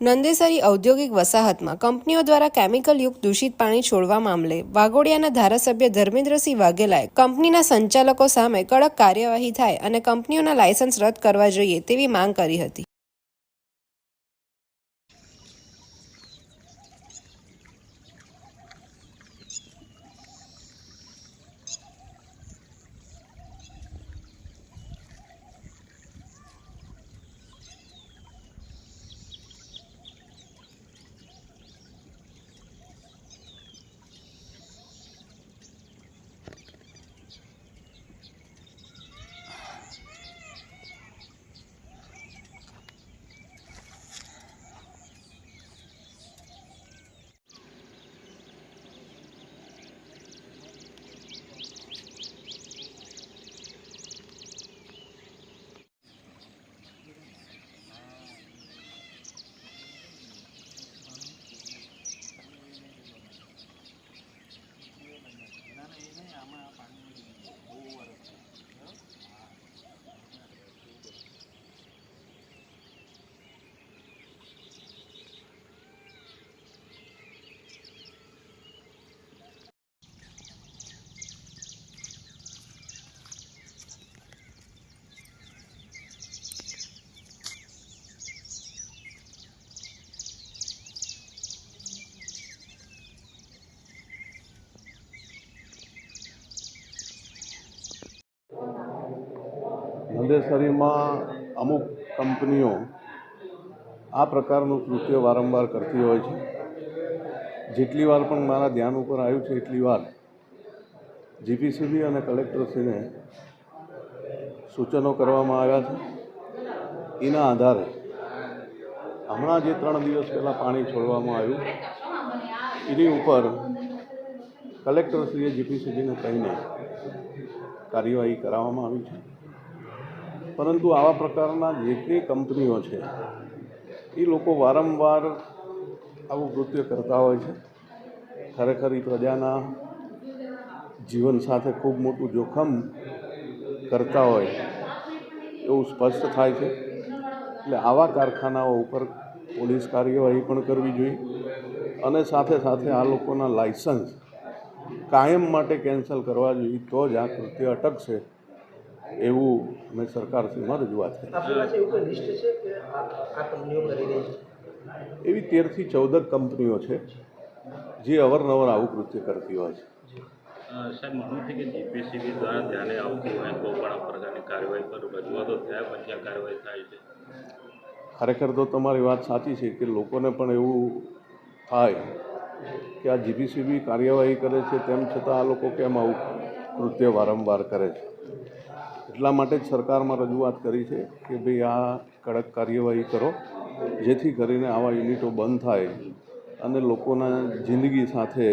નંદેસરી ઔદ્યોગિક વસાહતમાં કંપનીઓ દ્વારા કેમિકલયુક્ત દૂષિત પાણી છોડવા મામલે વાગોડિયાના ધારાસભ્ય ધર્મેન્દ્રસિંહ વાઘેલાએ કંપનીના સંચાલકો સામે કડક કાર્યવાહી થાય અને કંપનીઓના લાયસન્સ રદ કરવા જોઈએ તેવી માંગ કરી હતી. નંદેસરીમાં અમુક કંપનીઓ આ પ્રકારનું કૃત્ય વારંવાર કરતી હોય છે. જેટલી વાર પણ મારા ધ્યાન ઉપર આવ્યું છે એટલી વાર જીપીસીબી અને કલેક્ટરશ્રીને સૂચનો કરવામાં આવ્યા છે. એના આધારે હમણાં જે ત્રણ દિવસ પહેલાં પાણી છોડવામાં આવ્યું, એની ઉપર કલેક્ટરશ્રીએ જીપીસીબીને કહીને કાર્યવાહી કરાવવામાં આવી છે. પરંતુ આવા પ્રકારના જે કંઈ કંપનીઓ છે, એ લોકો વારંવાર આવું કૃત્ય કરતા હોય છે. ખરેખર એ પ્રજાના જીવન સાથે ખૂબ મોટું જોખમ કરતા હોય એવું સ્પષ્ટ થાય છે. એટલે આવા કારખાનાઓ ઉપર પોલીસ કાર્યવાહી પણ કરવી જોઈએ અને સાથે સાથે આ લોકોના લાયસન્સ કાયમ માટે કેન્સલ કરવા જોઈએ. તો જ આ કૃત્ય અટકશે. એવું મેં સરકારશ્રીમાં રજૂઆત કરી. એવું કોઈ લિસ્ટ છે કે આ આ કંપનીઓ કરી રહી છે? એવી તેરથી ચૌદક કંપનીઓ છે જે અવારનવાર આવું કૃત્ય કરતી હોય છે. સાહેબ માનવું છે કે જીપીસીબી દ્વારા ધ્યાને આવતું હોય તો પણ આ પ્રકારની કાર્યવાહી પર રજૂઆતો થયા પછી આ કાર્યવાહી થાય છે. ખરેખર તો તમારી વાત સાચી છે કે લોકોને પણ એવું થાય કે આ જીપીસીબી કાર્યવાહી કરે છે તેમ છતાં આ લોકો કેમ આવું કૃત્ય વારંવાર કરે છે? એટલા માટે જ સરકારમાં રજૂઆત કરી છે કે ભાઈ આ કડક કાર્યવાહી કરો જેથી કરીને આવા યુનિટો બંધ થાય અને લોકોના જિંદગી સાથે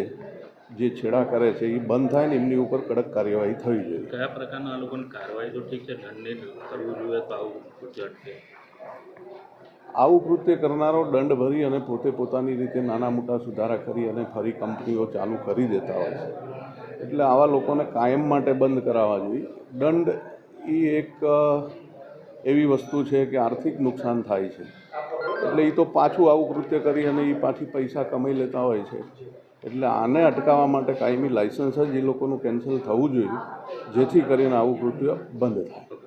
જે છેડા કરે છે એ બંધ થાય ને એમની ઉપર કડક કાર્યવાહી થવી જોઈએ. કયા પ્રકારના આ લોકોની કાર્યવાહી તો ઠીક છે? દંડને કરવું જોઈએ તો આવું કૃત્ય આવું કૃત્ય કરનારો દંડ ભરી અને પોતે પોતાની રીતે નાના મોટા સુધારા કરી અને ફરી કંપનીઓ ચાલુ કરી દેતા હોય છે. એટલે આવા લોકોને કાયમ માટે બંધ કરાવવા જોઈએ. દંડ એ એક એવી વસ્તુ છે કે આર્થિક નુકસાન થાય છે. એટલે એ તો પાછું આવું કૃત્ય કરી અને એ પાછી પૈસા કમાઈ લેતા હોય છે. એટલે આને અટકાવવા માટે કાયમી લાયસન્સ જ એ લોકોનું કેન્સલ થવું જોઈએ, જેથી કરીને આવું કૃત્ય બંધ થાય.